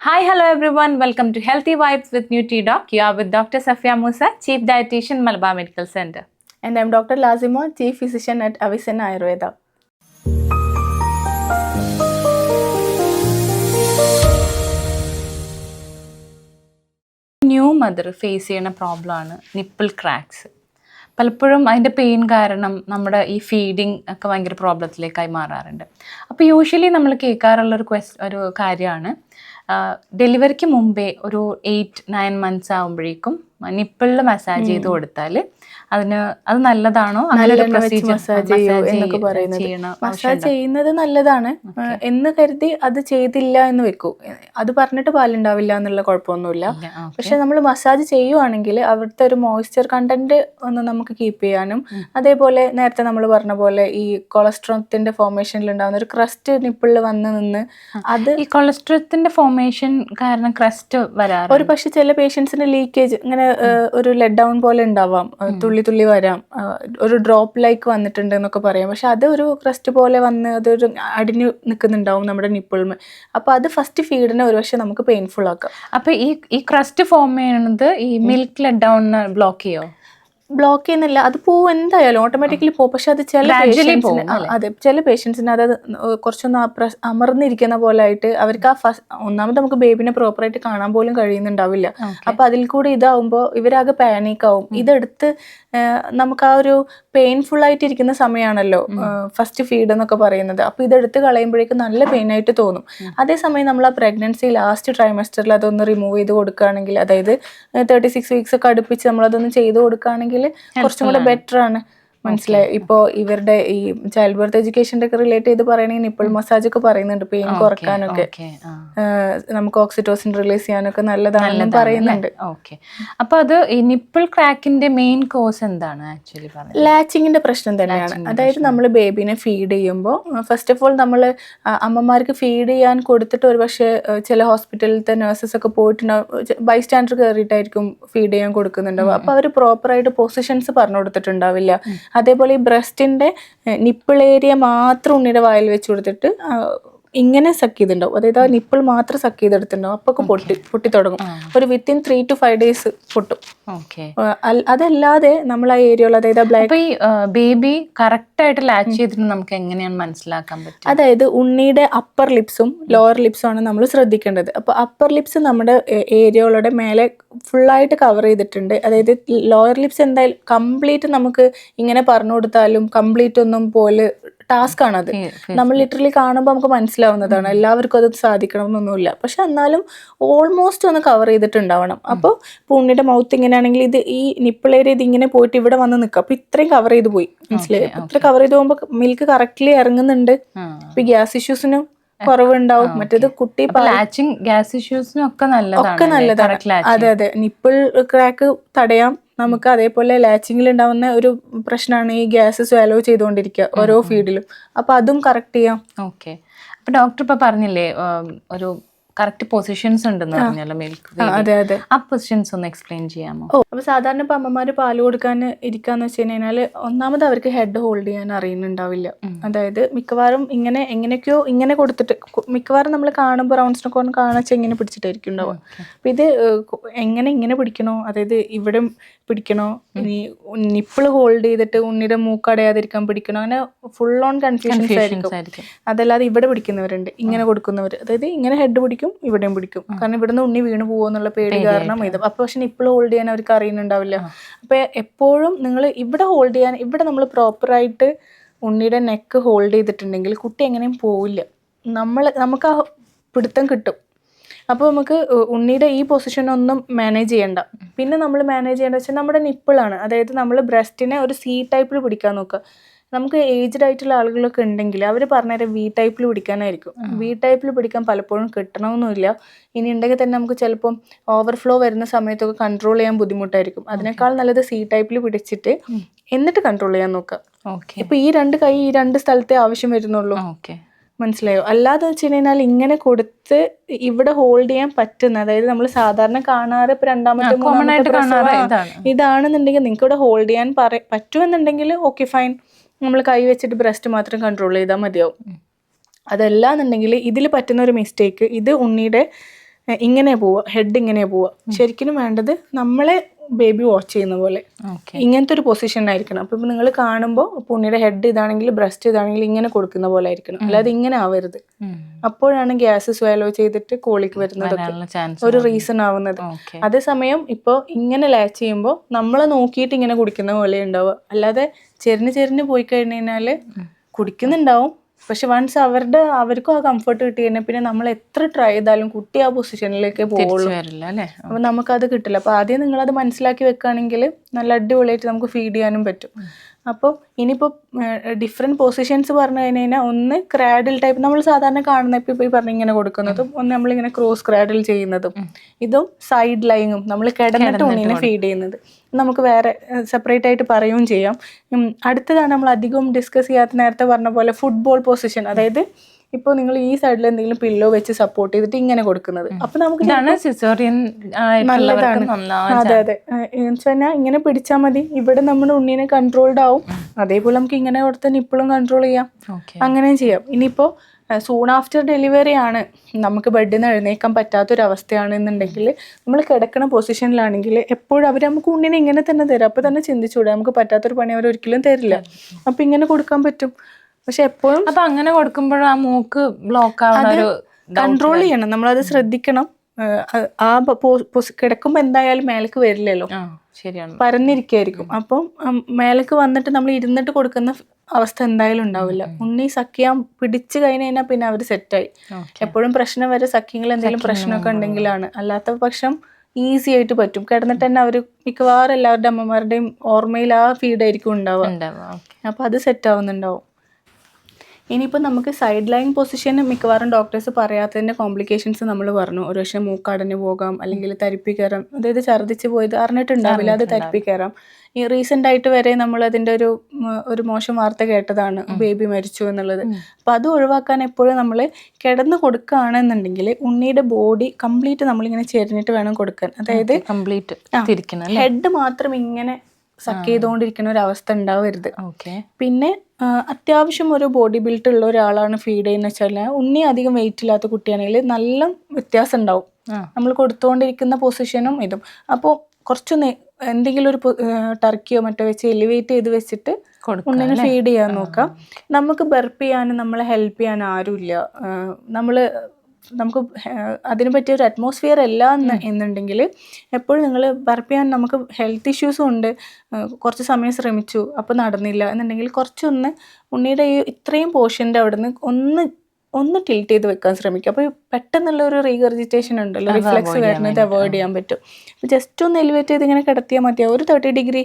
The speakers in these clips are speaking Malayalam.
Hi, hello everyone. Welcome to Healthy Vibes with Nutri Doc. You are with Dr. Safia Musa, Chief Dietitian, Malabar Medical Center. And I'm Dr. Lazimo, Chief Physician at Avicenna Ayurveda. New mother face ചെയ്യുന്ന പ്രോബ്ലമാണ് നിപ്പിൾ ക്രാക്സ് പലപ്പോഴും അതിന്റെ പെയിൻ കാരണം നമ്മുടെ ഈ ഫീഡിങ് ഒക്കെ ഭയങ്കര പ്രോബ്ലത്തിലേക്കായി മാറാറുണ്ട് അപ്പോൾ യൂഷ്വലി നമ്മൾ കേൾക്കാറുള്ള ഒരു ക്വസ് ഒരു കാര്യമാണ് ഡെലിവറിക്ക് മുമ്പേ ഒരു എയ്റ്റ് നയൻ മന്ത്സ് ആകുമ്പോഴേക്കും നിപ്പിളിൽ മസാജ് ചെയ്ത് കൊടുത്താൽ അതിന് അത് നല്ലതാണോ? മസാജ് ചെയ്യുന്നത് നല്ലതാണ്. എന്ന് കരുതി അത് ചെയ്തില്ല എന്ന് വെക്കൂ. അത് പറഞ്ഞിട്ട് പാലുണ്ടാവില്ല എന്നുള്ള കുഴപ്പമൊന്നുമില്ല. പക്ഷെ നമ്മൾ മസാജ് ചെയ്യുവാണെങ്കിൽ അവിടുത്തെ ഒരു മോയ്സ്ചർ കണ്ടന്റ് ഒന്ന് നമുക്ക് കീപ്പ് ചെയ്യാനും അതേപോലെ നേരത്തെ നമ്മൾ പറഞ്ഞ പോലെ ഈ കൊളസ്ട്രോത്തിന്റെ ഫോർമേഷനിൽ ഉണ്ടാകുന്ന ഒരു ക്രസ്റ്റ് നിപ്പിളിൽ വന്ന് നിന്ന് അത് ഈ കൊളസ്ട്രോത്തിന്റെ ഫോർമേഷൻ കാരണം ക്രസ്റ്റ് വരാറ്. ഒരു പക്ഷെ ചില പേഷ്യൻസിന് ലീക്കേജ് ഇങ്ങനെ ഒരു ലെഡ് ഡൗൺ പോലെ ഉണ്ടാവാം. തുള്ളി തുള്ളി വരാം. ഒരു ഡ്രോപ്പ് ലൈക്ക് വന്നിട്ടുണ്ട് എന്നൊക്കെ പറയാം. പക്ഷെ അത് ഒരു ക്രസ്റ്റ് പോലെ വന്ന് അതൊരു അടിഞ്ഞു നിൽക്കുന്നുണ്ടാവും നമ്മുടെ നിപ്പിൾമ അപ്പൊ അത് ഫസ്റ്റ് ഫീഡിനെ ഒരു പക്ഷെ നമുക്ക് പെയിൻഫുൾ ആക്കാം. അപ്പൊ ഈ ഈ ക്രസ്റ്റ് ഫോം ചെയ്യുന്നത് ഈ മിൽക്ക് ലെഡ് ഡൗൺ ബ്ലോക്ക് ചെയ്യോ? ബ്ലോക്ക് ചെയ്യുന്നില്ല. അത് പോവും എന്തായാലും ഓട്ടോമാറ്റിക്കലി പോകും പക്ഷെ അത് ചില അതെ. ചില പേഷ്യൻസിന് അത് കുറച്ചൊന്ന് അമർന്നിരിക്കുന്ന പോലെ ആയിട്ട് അവർക്ക് ആ ഫസ്റ്റ് ഒന്നാമത് നമുക്ക് ബേബിനെ പ്രോപ്പറായിട്ട് കാണാൻ പോലും കഴിയുന്നുണ്ടാവില്ല. അപ്പൊ അതിൽ കൂടി ഇതാവുമ്പോൾ ഇവരാകെ പാനിക് ആവും. ഇതെടുത്ത് നമുക്ക് ആ ഒരു പെയിൻഫുൾ ആയിട്ട് ഇരിക്കുന്ന സമയമാണല്ലോ ഫസ്റ്റ് ഫീഡ് എന്നൊക്കെ പറയുന്നത്. അപ്പൊ ഇതെടുത്ത് കളയുമ്പോഴേക്കും നല്ല പെയിൻ ആയിട്ട് തോന്നും. അതേസമയം നമ്മൾ ആ പ്രഗ്നൻസി ലാസ്റ്റ് ട്രൈമസ്റ്ററിൽ അതൊന്ന് റിമൂവ് ചെയ്ത് കൊടുക്കുകയാണെങ്കിൽ അതായത് തേർട്ടി സിക്സ് വീക്സ് ഒക്കെ അടുപ്പിച്ച് നമ്മളതൊന്ന് ചെയ്ത് കൊടുക്കുകയാണെങ്കിൽ കുറച്ചും കൂടെ ബെറ്റർ ആണ്. മനസ്സിലായി. ഇപ്പോ ഇവരുടെ ഈ ചൈൽഡ് ബർത്ത് എഡ്യൂക്കേഷന്റെ ഒക്കെ റിലേറ്റ് ചെയ്ത് പറയണെങ്കിൽ നിപ്പിൾ മസാജ് ഒക്കെ പറയുന്നുണ്ട് പെയിൻ കുറക്കാനൊക്കെ. നമുക്ക് ഓക്സിറ്റോസിൻ റിലീസ് ചെയ്യാനൊക്കെ നല്ലതാണെന്ന് പറയുന്നുണ്ട്. ഓക്കെ അപ്പൊ അത് ഈ നിപ്പിൾ ക്രാക്കിന്റെ മെയിൻ കോസ് എന്താണ് ആക്ച്വലി ലാച്ചിങ്ങിന്റെ പ്രശ്നം തന്നെയാണ്. അതായത് നമ്മൾ ബേബിനെ ഫീഡ് ചെയ്യുമ്പോൾ ഫസ്റ്റ് ഓഫ് ഓൾ നമ്മൾ അമ്മമാർക്ക് ഫീഡ് ചെയ്യാൻ കൊടുത്തിട്ട് ഒരു പക്ഷേ ചില ഹോസ്പിറ്റലിലത്തെ നഴ്സസ് ഒക്കെ പോയിട്ടുണ്ടാവും ബൈ സ്റ്റാൻഡർ കയറിയിട്ടായിരിക്കും ഫീഡ് ചെയ്യാൻ കൊടുക്കുന്നുണ്ടാവും അപ്പോൾ അവർ പ്രോപ്പറായിട്ട് പൊസിഷൻസ് പറഞ്ഞു കൊടുത്തിട്ടുണ്ടാവില്ല. അതേപോലെ ഈ ബ്രസ്റ്റിന്റെ നിപ്പിൾ ഏരിയ മാത്രം ഉണ്ണിയുടെ വായിൽ വെച്ച് കൊടുത്തിട്ട് ഇങ്ങനെ സക്ക് ചെയ്തിട്ടുണ്ടാവും അതായത് ആ നിപ്പിൾ മാത്രം സക്ക് ചെയ്തെടുത്തിട്ടുണ്ടാവും അപ്പൊ പൊട്ടി പൊട്ടി തുടങ്ങും ഒരു within three to five days പൊട്ടും. അതല്ലാതെ നമ്മൾ ആ ഏരിയയിൽ അതായത് ബ്ലാക്ക് ഈ ബേബി കറക്റ്റ് ആയിട്ട് ലാച്ച് ചെയ്തിട്ട് നമുക്ക് എങ്ങനെയാണ് മനസ്സിലാക്കാൻ പറ്റും അതായത് ഉണ്ണിയുടെ അപ്പർ ലിപ്സും ലോവർ ലിപ്സും ആണ് നമ്മൾ ശ്രദ്ധിക്കേണ്ടത്. അപ്പൊ അപ്പർ ലിപ്സ് നമ്മുടെ ഏരിയകളുടെ മേലെ ഫുള്ളായിട്ട് കവർ ചെയ്തിട്ടുണ്ട്. അതായത് ലോവർ ലിപ്സ് എന്തായാലും കംപ്ലീറ്റ് നമുക്ക് ഇങ്ങനെ പറഞ്ഞു കൊടുത്താലും കംപ്ലീറ്റ് ഒന്നും പോലെ ടാസ്ക് ആണത് നമ്മൾ ലിറ്ററലി കാണുമ്പോൾ നമുക്ക് മനസ്സിലാവുന്നതാണ്. എല്ലാവർക്കും അത് സാധിക്കണമെന്നൊന്നുമില്ല. പക്ഷെ എന്നാലും ഓൾമോസ്റ്റ് ഒന്ന് കവർ ചെയ്തിട്ടുണ്ടാവണം. അപ്പോൾ പൂണ്ണിയുടെ മൗത്ത് ഇങ്ങനെയാണെങ്കിൽ ഇത് ഈ നിപ്പിൾ ഏരിയ ഇത് ഇങ്ങനെ പോയിട്ട് ഇവിടെ വന്ന് നിൽക്കുക അപ്പോൾ ഇത്രയും കവർ ചെയ്ത് പോയി. മനസ്സിലായി? ഇത്ര കവർ ചെയ്ത് പോകുമ്പോൾ മിൽക്ക് കറക്റ്റ്ലി ഇറങ്ങുന്നുണ്ട്. ഇപ്പൊ ഗ്യാസ് ഇഷ്യൂസിനും കുറവുണ്ടാവും. മറ്റേത് കുട്ടി ഗ്യാസ് ഇഷ്യൂസിനും ഒക്കെ നല്ലതാണ് അതെ അതെ. നിപ്പിൾ ക്രാക്ക് തടയാം. നമുക്ക് അതേപോലെ ലാച്ചിങ്ങിൽ ഉണ്ടാവുന്ന ഒരു പ്രശ്നമാണ് ഈ ഗ്യാസ് സ്വാലോ ചെയ്തുകൊണ്ടിരിക്കുക ഓരോ ഫീഡിലും. അപ്പൊ അതും കറക്റ്റ് ചെയ്യാം. ഓക്കെ അപ്പൊ ഡോക്ടർ ഇപ്പൊ പറഞ്ഞില്ലേ ഒരു കറക്റ്റ് പൊസിഷൻസ് ഉണ്ടെന്ന് പറഞ്ഞല്ലോ മിൽക്ക് അതെ അതെ. ആ പൊസിഷൻസ് ഒന്ന് എക്സ്പ്ലെയിൻ ചെയ്യാമോ? അപ്പൊ സാധാരണ ഇപ്പൊ അമ്മമാര് പാൽ കൊടുക്കാൻ ഇരിക്കാന്ന് വെച്ച് കഴിഞ്ഞാൽ ഒന്നാമത് അവർക്ക് ഹെഡ് ഹോൾഡ് ചെയ്യാൻ അറിയുന്നുണ്ടാവില്ല. അതായത് മിക്കവാറും ഇങ്ങനെ എങ്ങനെയൊക്കെയോ ഇങ്ങനെ കൊടുത്തിട്ട് മിക്കവാറും നമ്മൾ കാണുമ്പോൾ റൗണ്ട്സിനൊക്കെ ഒന്ന് കാണിച്ച് ഇങ്ങനെ പിടിച്ചിട്ടായിരിക്കും ഉണ്ടാവുക. അപ്പൊ ഇത് എങ്ങനെ ഇങ്ങനെ പിടിക്കണോ അതായത് ഇവിടെ പിടിക്കണോ ഇനി നിപ്പിൾ ഹോൾഡ് ചെയ്തിട്ട് ഉണ്ണിയുടെ മൂക്കടയാതിരിക്കാൻ പിടിക്കണോ അങ്ങനെ ഫുൾ ഓൺ കൺഫ്യൂഷൻസ് ആയിരിക്കും. അതല്ലാതെ ഇവിടെ പിടിക്കുന്നവരുണ്ട് ഇങ്ങനെ കൊടുക്കുന്നവർ അതായത് ഇങ്ങനെ ഹെഡ് പിടിക്കും ഇവിടെയും പിടിക്കും. കാരണം ഇവിടുന്ന് ഉണ്ണി വീണ് പോകുമോ എന്നുള്ള പേടി കാരണം ഇത്. അപ്പൊ പക്ഷെ ഇപ്പോൾ ഹോൾഡ് ചെയ്യാൻ അവർക്ക് അറിയുന്നുണ്ടാവില്ല. അപ്പൊ എപ്പോഴും നിങ്ങൾ ഇവിടെ ഹോൾഡ് ചെയ്യാൻ ഇവിടെ നമ്മൾ പ്രോപ്പറായിട്ട് ഉണ്ണിയുടെ നെക്ക് ഹോൾഡ് ചെയ്തിട്ടുണ്ടെങ്കിൽ കുട്ടി എങ്ങനെയും പോവില്ല. നമ്മൾ നമുക്ക് ആ പിടുത്തം കിട്ടും. അപ്പോൾ നമുക്ക് ഉണ്ണിയുടെ ഈ പൊസിഷൻ ഒന്നും മാനേജ് ചെയ്യണ്ട. പിന്നെ നമ്മൾ മാനേജ് ചെയ്യേണ്ടത് വെച്ചാൽ നമ്മുടെ നിപ്പിളാണ് അതായത് നമ്മൾ ബ്രസ്റ്റിനെ ഒരു സി ടൈപ്പിൽ പിടിക്കാൻ നോക്കുക. നമുക്ക് ഏജ്ഡ് ആയിട്ടുള്ള ആളുകളൊക്കെ ഉണ്ടെങ്കിൽ അവർ പറഞ്ഞേരം വി ടൈപ്പിൽ പിടിക്കാനായിരിക്കും. വി ടൈപ്പിൽ പിടിക്കാൻ പലപ്പോഴും കിട്ടണമെന്നില്ല ഇനി ഉണ്ടെങ്കിൽ തന്നെ നമുക്ക് ചിലപ്പം ഓവർഫ്ലോ വരുന്ന സമയത്തൊക്കെ കൺട്രോൾ ചെയ്യാൻ ബുദ്ധിമുട്ടായിരിക്കും. അതിനേക്കാൾ നല്ലത് സി ടൈപ്പിൽ പിടിച്ചിട്ട് എന്നിട്ട് കൺട്രോൾ ചെയ്യാൻ നോക്കുക. ഓക്കെ. ഇപ്പൊ ഈ രണ്ട് കൈ ഈ രണ്ട് സ്ഥലത്തെ ആവശ്യം വരുന്നുള്ളൂ. ഓക്കെ. മനസ്സിലായോ? അല്ലാതെ വെച്ച് കഴിഞ്ഞാൽ ഇങ്ങനെ കൊടുത്ത് ഇവിടെ ഹോൾഡ് ചെയ്യാൻ പറ്റുന്ന അതായത് നമ്മൾ സാധാരണ കാണാറ് ഇപ്പൊ രണ്ടാമത്തെ മൂന്നാമത്തെ ആയിട്ട് കാണാറ് ഇതാണ്. ഇതാണെന്നുണ്ടെങ്കിൽ നിങ്ങൾക്ക് ഇവിടെ ഹോൾഡ് ചെയ്യാൻ പറ പറ്റുമെന്നുണ്ടെങ്കിൽ ഓക്കെ ഫൈൻ നമ്മൾ കൈ വെച്ചിട്ട് ബ്രസ്റ്റ് മാത്രം കൺട്രോൾ ചെയ്താൽ മതിയാവും. അതല്ല എന്നുണ്ടെങ്കിൽ ഇതിൽ പറ്റുന്ന ഒരു മിസ്റ്റേക്ക് ഇത് ഉണ്ണിയുടെ ഇങ്ങനെ പോവുക ഹെഡ് ഇങ്ങനെ പോവുക. ശരിക്കും വേണ്ടത് നമ്മളെ ബേബി വാച്ച് ചെയ്യുന്ന പോലെ. ഇങ്ങനത്തെ ഒരു പൊസിഷൻ ആയിരിക്കണം. അപ്പം നിങ്ങൾ കാണുമ്പോൾ പുണ്ണിയുടെ ഹെഡ് ഇതാണെങ്കിൽ ബ്രസ്റ്റ് ഇതാണെങ്കിൽ ഇങ്ങനെ കൊടുക്കുന്ന പോലെ ആയിരിക്കണം. അല്ലാതെ ഇങ്ങനെ ആവരുത്. അപ്പോഴാണ് ഗ്യാസ് സ്വാലോ ചെയ്തിട്ട് കോളിക്ക് വരുന്നത് ഒരു റീസൺ ആവുന്നത്. അതേസമയം ഇപ്പോൾ ഇങ്ങനെ ലാച്ച് ചെയ്യുമ്പോൾ നമ്മളെ നോക്കിയിട്ട് ഇങ്ങനെ കുടിക്കുന്ന പോലെ ഉണ്ടാവുക. അല്ലാതെ ചെരിഞ്ഞ് ചെരിഞ്ഞ് പോയി കഴിഞ്ഞു കഴിഞ്ഞാൽ കുടിക്കുന്നുണ്ടാവും. പക്ഷെ വൺസ് അവരുടെ അവർക്കും ആ കംഫർട്ട് കിട്ടി കഴിഞ്ഞാൽ പിന്നെ നമ്മൾ എത്ര ട്രൈ ചെയ്താലും കുട്ടി ആ പൊസിഷനിലേക്ക് പോകുള്ളൂ അപ്പം നമുക്കത് കിട്ടില്ല. അപ്പോൾ ആദ്യം നിങ്ങളത് മനസ്സിലാക്കി വെക്കുകയാണെങ്കിൽ നല്ല അടിപൊളിയായിട്ട് നമുക്ക് ഫീഡ് ചെയ്യാനും പറ്റും. അപ്പോൾ ഇനിയിപ്പോൾ ഡിഫറെന്റ് പൊസിഷൻസ് പറഞ്ഞു കഴിഞ്ഞ് കഴിഞ്ഞാൽ ഒന്ന് ക്രാഡിൽ ടൈപ്പ് നമ്മൾ സാധാരണ കാണുന്ന ഇപ്പോൾ ഇപ്പോൾ ഈ പറഞ്ഞ ഇങ്ങനെ കൊടുക്കുന്നതും ഒന്ന് നമ്മളിങ്ങനെ ക്രോസ് ക്രാഡിൽ ചെയ്യുന്നതും ഇതും സൈഡ് ലൈങ്ങും നമ്മൾ കിടന്നിട്ട് ഉണ്ണിനെ ഫീഡ് ചെയ്യുന്നത്. നമുക്ക് വേറെ സെപ്പറേറ്റ് ആയിട്ട് പറയുകയും ചെയ്യാം. അടുത്തതാണ് നമ്മൾ അധികം ഡിസ്കസ് ചെയ്യാത്ത നേരത്തെ പറഞ്ഞ പോലെ ഫുട്ബോൾ പൊസിഷൻ അതായത് ഇപ്പോൾ നിങ്ങൾ ഈ സൈഡിൽ എന്തെങ്കിലും പില്ലോ വെച്ച് സപ്പോർട്ട് ചെയ്തിട്ട് ഇങ്ങനെ കൊടുക്കുന്നത്. അപ്പൊ നമുക്ക് നല്ലതാണ്. അതെ അതെ. വെച്ചാൽ ഇങ്ങനെ പിടിച്ചാൽ മതി. ഇവിടെ നമ്മുടെ ഉണ്ണിനെ കൺട്രോൾഡ് ആവും. അതേപോലെ നമുക്ക് ഇങ്ങനെ കൊടുത്ത നിപ്പിളും കൺട്രോൾ ചെയ്യാം. അങ്ങനെയും ചെയ്യാം. ഇനിയിപ്പോൾ സൂൺ ആഫ്റ്റർ ഡെലിവറി ആണ്. നമുക്ക് ബെഡിൽ നിന്ന് എഴുന്നേക്കാൻ പറ്റാത്തൊരവസ്ഥയാണെന്നുണ്ടെങ്കിൽ നമ്മൾ കിടക്കുന്ന പൊസിഷനിലാണെങ്കിൽ എപ്പോഴും അവർ നമുക്ക് ഉണ്ണിനെ ഇങ്ങനെ തന്നെ തരും. അപ്പോൾ തന്നെ ചിന്തിച്ചുകൂടാ നമുക്ക് പറ്റാത്തൊരു പണി അവർ ഒരിക്കലും തരില്ല. അപ്പോൾ ഇങ്ങനെ കൊടുക്കാൻ പറ്റും. പക്ഷെ എപ്പോഴും അപ്പൊ അങ്ങനെ കൊടുക്കുമ്പോഴും ആ മൂക്ക് ബ്ലോക്ക് ആവുന്ന കൺട്രോൾ ചെയ്യണം. നമ്മളത് ശ്രദ്ധിക്കണം. ആ- കിടക്കുമ്പോ എന്തായാലും മേലേക്ക് വരില്ലല്ലോ. ശരിയാണ്. പരന്നിരിക്കായിരിക്കും. അപ്പം മേലക്ക് വന്നിട്ട് നമ്മൾ ഇരുന്നിട്ട് കൊടുക്കുന്ന അവസ്ഥ എന്തായാലും ഉണ്ടാവില്ല. ഉണ്ണി സഖ്യം പിടിച്ചു കഴിഞ്ഞു കഴിഞ്ഞാൽ പിന്നെ അവർ സെറ്റായി എപ്പോഴും പ്രശ്നം വരെ സഖ്യങ്ങൾ എന്തെങ്കിലും പ്രശ്നമൊക്കെ ഉണ്ടെങ്കിലാണ്. അല്ലാത്ത പക്ഷം ഈസി ആയിട്ട് പറ്റും. കിടന്നിട്ട് തന്നെ അവർ മിക്കവാറും എല്ലാവരുടെ അമ്മമാരുടെയും ഓർമ്മയിൽ ആ ഫീഡായിരിക്കും ഉണ്ടാവുക. അപ്പൊ അത് സെറ്റ് ആവുന്നുണ്ടാവും. ഇനിയിപ്പോൾ നമുക്ക് സൈഡ് ലൈൻ പൊസിഷൻ മിക്കവാറും ഡോക്ടേഴ്സ് പറയാത്തതിന്റെ കോംപ്ലിക്കേഷൻസ് നമ്മൾ പറഞ്ഞു. ഒരു പക്ഷേ മൂക്കടഞ്ഞു പോകാം അല്ലെങ്കിൽ തരിപ്പി കയറാം. അതായത് ഛർദ്ദിച്ച് പോയത് അറിഞ്ഞിട്ടുണ്ടാവില്ല അത് തരിപ്പി കയറാം. ഈ റീസെന്റ് ആയിട്ട് വരെ നമ്മൾ അതിന്റെ ഒരു ഒരു മോശം വാർത്ത കേട്ടതാണ് ബേബി മരിച്ചു എന്നുള്ളത്. അപ്പോൾ അത് ഒഴിവാക്കാൻ എപ്പോഴും നമ്മൾ കിടന്ന് കൊടുക്കുകയാണെന്നുണ്ടെങ്കിൽ ഉണ്ണിയുടെ ബോഡി കംപ്ലീറ്റ് നമ്മളിങ്ങനെ ചെരിഞ്ഞിട്ട് വേണം കൊടുക്കാൻ. അതായത് കംപ്ലീറ്റ് ഹെഡ് മാത്രം ഇങ്ങനെ സക്ക് ചെയ്തുകൊണ്ടിരിക്കുന്ന ഒരു അവസ്ഥ ഉണ്ടാവരുത്. ഓക്കെ പിന്നെ അത്യാവശ്യം ഒരു ബോഡി ബിൽഡ് ഉള്ള ഒരാളാണ് ഫീഡ് ചെയ്യുന്ന വെച്ചാൽ ഉണ്ണി അധികം വെയിറ്റ് ഇല്ലാത്ത കുട്ടിയാണെങ്കിൽ നല്ല വ്യത്യാസം ഉണ്ടാവും. നമ്മൾ കൊടുത്തുകൊണ്ടിരിക്കുന്ന പൊസിഷനും ഇതും. അപ്പോൾ കുറച്ച് എന്തെങ്കിലും ഒരു ടർക്കിയോ മറ്റോ വെച്ച് എലിവേറ്റ് ചെയ്ത് വെച്ചിട്ട് ഉണ്ണിനെ ഫീഡ് ചെയ്യാൻ നോക്കാം. നമുക്ക് ബെർപ്പ് ചെയ്യാനും നമ്മളെ ഹെൽപ്പ് ചെയ്യാൻ ആരുമില്ല. നമ്മൾ നമുക്ക് അതിനു പറ്റിയ ഒരു അറ്റ്മോസ്ഫിയർ അല്ല എന്ന് എന്നുണ്ടെങ്കിൽ എപ്പോഴും നിങ്ങൾ ചെയ്യാൻ നമുക്ക് ഹെൽത്ത് ഇഷ്യൂസും ഉണ്ട്. കുറച്ച് സമയം ശ്രമിച്ചു അപ്പോൾ നടന്നില്ല എന്നുണ്ടെങ്കിൽ കുറച്ചൊന്ന് ഉണ്ണിയുടെ ഈ ഇത്രയും പോർഷന്റെ അവിടെ നിന്ന് ഒന്ന് ഒന്ന് ടിൽറ്റ് ചെയ്ത് വെക്കാൻ ശ്രമിക്കുക അപ്പോൾ പെട്ടെന്നുള്ള ഒരു റീഗർജിറ്റേഷൻ ഉണ്ടല്ലോ റിഫ്ലക്സ് വരുന്നത് അവോയ്ഡ് ചെയ്യാൻ പറ്റും. ജസ്റ്റ് ഒന്ന് എലിവേറ്റ് ചെയ്ത് ഇങ്ങനെ കിടത്തിയാൽ മതിയാവും. ഒരു തേർട്ടി ഡിഗ്രി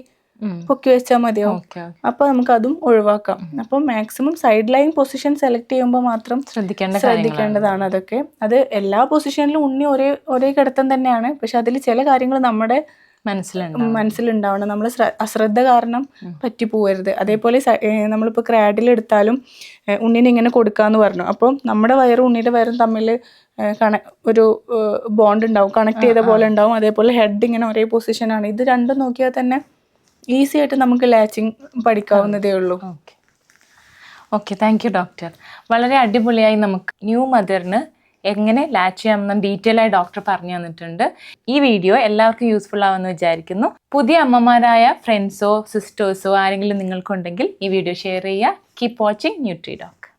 പൊക്കി വെച്ചാൽ മതിയാവും. അപ്പൊ നമുക്ക് അതും ഒഴിവാക്കാം. അപ്പൊ maximum side line position select ചെയ്യുമ്പോൾ മാത്രം ശ്രദ്ധിക്കേണ്ട ശ്രദ്ധിക്കേണ്ടതാണ് അതൊക്കെ. അത് എല്ലാ പൊസിഷനിലും ഉണ്ണി ഒരേ ഒരേ കിടത്തം തന്നെയാണ്. പക്ഷെ അതിൽ ചില കാര്യങ്ങൾ നമ്മുടെ മനസ്സിലുണ്ട് മനസ്സിലുണ്ടാവണം. നമ്മൾ അശ്രദ്ധ കാരണം പറ്റി പോകരുത് അതേപോലെ നമ്മളിപ്പോൾ ഏ, ഉണ്ണിനെ ഇങ്ങനെ കൊടുക്കാന്ന് പറഞ്ഞു. അപ്പോൾ നമ്മുടെ വയറും ഉണ്ണിയുടെ വയറും തമ്മിൽ കണ ഒരു ബോണ്ട് ഉണ്ടാവും. കണക്ട് ചെയ്ത പോലെ ഉണ്ടാവും. അതേപോലെ ഹെഡ് ഇങ്ങനെ ഒരേ പൊസിഷനാണ് ഇത് രണ്ടും നോക്കിയാൽ തന്നെ ഈസി ആയിട്ട് നമുക്ക് ലാച്ചിങ് പഠിക്കാവുന്നതേ ഉള്ളൂ. Okay. Okay thank you doctor വളരെ അടിപൊളിയായി നമുക്ക് ന്യൂ മദറിന് എങ്ങനെ ലാച്ച് ചെയ്യാമെന്ന് ഡീറ്റെയിൽ ആയി ഡോക്ടർ പറഞ്ഞു തന്നിട്ടുണ്ട്. ഈ വീഡിയോ എല്ലാവർക്കും യൂസ്ഫുൾ ആവുമെന്ന് വിചാരിക്കുന്നു. പുതിയ അമ്മമാരായ ഫ്രണ്ട്സോ സിസ്റ്റേഴ്സോ ആരെങ്കിലും നിങ്ങൾക്കുണ്ടെങ്കിൽ ഈ വീഡിയോ ഷെയർ ചെയ്യുക. Keep watching Nutri Doc